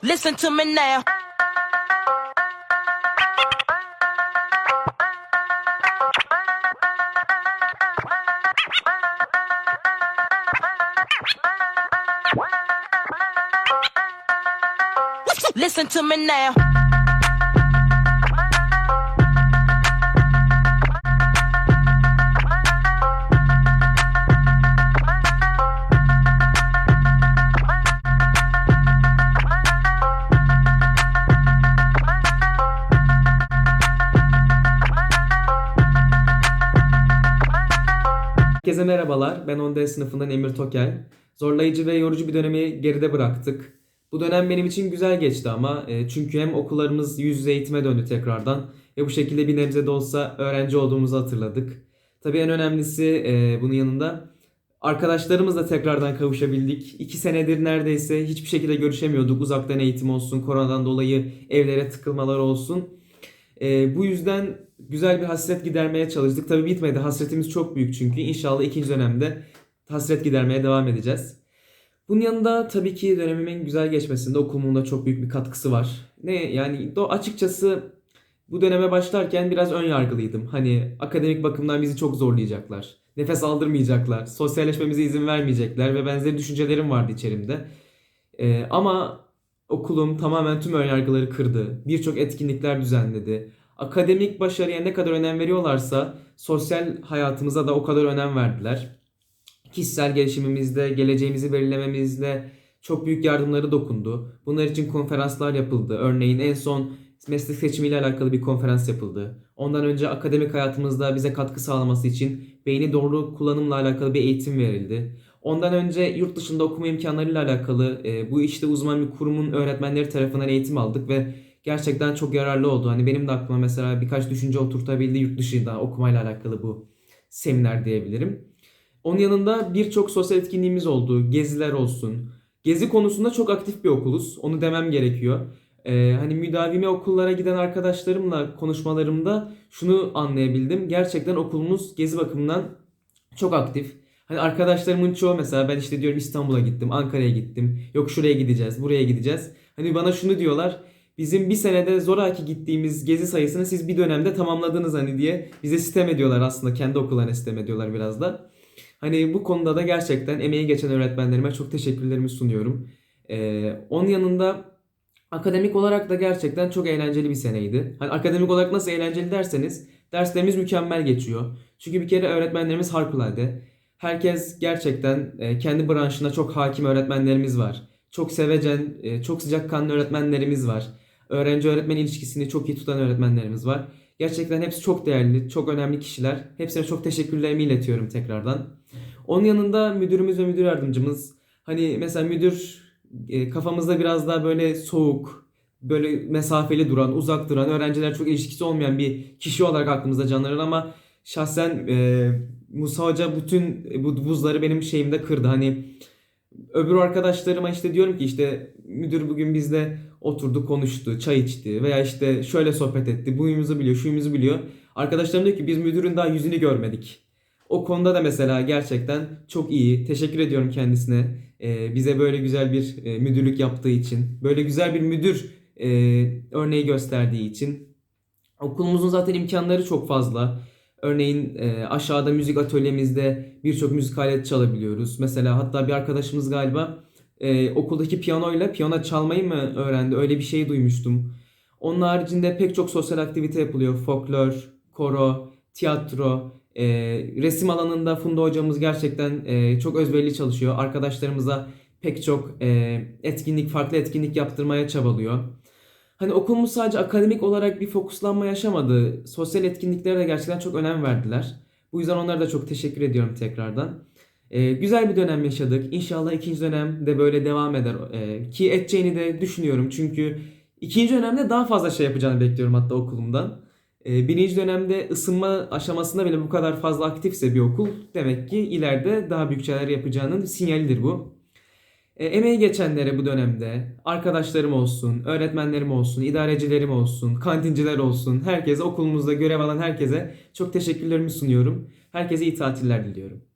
Listen to me now. Listen to me now. Herkese merhabalar. Ben 10D sınıfından Emir Tokel. Zorlayıcı ve yorucu bir dönemi geride bıraktık. Bu dönem benim için güzel geçti ama e, çünkü hem okullarımız yüz yüze eğitime döndü tekrardan ve bu şekilde bir nebze de olsa öğrenci olduğumuzu hatırladık. Tabii en önemlisi e, bunun yanında arkadaşlarımızla tekrardan kavuşabildik. İki senedir neredeyse hiçbir şekilde görüşemiyorduk. Uzaktan eğitim olsun, koronadan dolayı evlere tıkılmalar olsun. E, bu yüzden güzel bir hasret gidermeye çalıştık. Tabii bitmedi. Hasretimiz çok büyük çünkü. İnşallah ikinci dönemde hasret gidermeye devam edeceğiz. Bunun yanında tabii ki dönemimin güzel geçmesinde okulumun da çok büyük bir katkısı var. Ne yani açıkçası bu döneme başlarken biraz ön yargılıydım. Hani akademik bakımdan bizi çok zorlayacaklar. Nefes aldırmayacaklar. Sosyalleşmemize izin vermeyecekler ve benzeri düşüncelerim vardı içerimde. Ee, ama okulum tamamen tüm ön yargıları kırdı. Birçok etkinlikler düzenledi. Akademik başarıya ne kadar önem veriyorlarsa sosyal hayatımıza da o kadar önem verdiler. Kişisel gelişimimizde, geleceğimizi belirlememizde çok büyük yardımları dokundu. Bunlar için konferanslar yapıldı. Örneğin en son meslek seçimiyle alakalı bir konferans yapıldı. Ondan önce akademik hayatımızda bize katkı sağlaması için beyni doğru kullanımla alakalı bir eğitim verildi. Ondan önce yurt dışında okuma imkanlarıyla alakalı e, bu işte uzman bir kurumun öğretmenleri tarafından eğitim aldık ve gerçekten çok yararlı oldu. Hani benim de aklıma mesela birkaç düşünce oturtabildi yurt dışında okumayla alakalı bu seminer diyebilirim. Onun yanında birçok sosyal etkinliğimiz oldu. Geziler olsun. Gezi konusunda çok aktif bir okuluz. Onu demem gerekiyor. Ee, hani müdavime okullara giden arkadaşlarımla konuşmalarımda şunu anlayabildim. Gerçekten okulumuz gezi bakımından çok aktif. Hani arkadaşlarımın çoğu mesela ben işte diyorum İstanbul'a gittim, Ankara'ya gittim. Yok şuraya gideceğiz, buraya gideceğiz. Hani bana şunu diyorlar. Bizim bir senede zoraki gittiğimiz gezi sayısını siz bir dönemde tamamladınız hani diye bize sitem ediyorlar aslında. Kendi okullarına sitem ediyorlar biraz da. Hani bu konuda da gerçekten emeği geçen öğretmenlerime çok teşekkürlerimi sunuyorum. Ee, onun yanında akademik olarak da gerçekten çok eğlenceli bir seneydi. Hani akademik olarak nasıl eğlenceli derseniz derslerimiz mükemmel geçiyor. Çünkü bir kere öğretmenlerimiz harikulade. Herkes gerçekten e, kendi branşında çok hakim öğretmenlerimiz var. Çok sevecen, e, çok sıcakkanlı öğretmenlerimiz var. Öğrenci öğretmen ilişkisini çok iyi tutan öğretmenlerimiz var. Gerçekten hepsi çok değerli, çok önemli kişiler. Hepsine çok teşekkürlerimi iletiyorum tekrardan. Onun yanında müdürümüz ve müdür yardımcımız. Hani mesela müdür e, kafamızda biraz daha böyle soğuk, böyle mesafeli duran, uzak duran, öğrenciler çok ilişkisi olmayan bir kişi olarak aklımızda canlanır ama şahsen e, Musa Hoca bütün bu buzları benim şeyimde kırdı. Hani öbür arkadaşlarıma işte diyorum ki işte müdür bugün bizle oturdu konuştu, çay içti veya işte şöyle sohbet etti, bu huyumuzu biliyor, şu huyumuzu biliyor. Arkadaşlarım diyor ki biz müdürün daha yüzünü görmedik. O konuda da mesela gerçekten çok iyi. Teşekkür ediyorum kendisine. Ee, bize böyle güzel bir e, müdürlük yaptığı için. Böyle güzel bir müdür e, örneği gösterdiği için. Okulumuzun zaten imkanları çok fazla. Örneğin e, aşağıda müzik atölyemizde birçok müzik aleti çalabiliyoruz. Mesela hatta bir arkadaşımız galiba e, okuldaki piyanoyla piyano çalmayı mı öğrendi? Öyle bir şey duymuştum. Onun haricinde pek çok sosyal aktivite yapılıyor. Folklor, koro, tiyatro, e, resim alanında Funda hocamız gerçekten e, çok özverili çalışıyor. Arkadaşlarımıza pek çok e, etkinlik, farklı etkinlik yaptırmaya çabalıyor. Hani okulumuz sadece akademik olarak bir fokuslanma yaşamadı. Sosyal etkinliklere de gerçekten çok önem verdiler. Bu yüzden onlara da çok teşekkür ediyorum tekrardan. Ee, güzel bir dönem yaşadık. İnşallah ikinci dönem de böyle devam eder. Ee, ki edeceğini de düşünüyorum. Çünkü ikinci dönemde daha fazla şey yapacağını bekliyorum hatta okulumdan. Ee, birinci dönemde ısınma aşamasında bile bu kadar fazla aktifse bir okul demek ki ileride daha büyük şeyler yapacağının sinyalidir bu. E, emeği geçenlere bu dönemde arkadaşlarım olsun, öğretmenlerim olsun, idarecilerim olsun, kantinciler olsun, herkese okulumuzda görev alan herkese çok teşekkürlerimi sunuyorum. Herkese iyi tatiller diliyorum.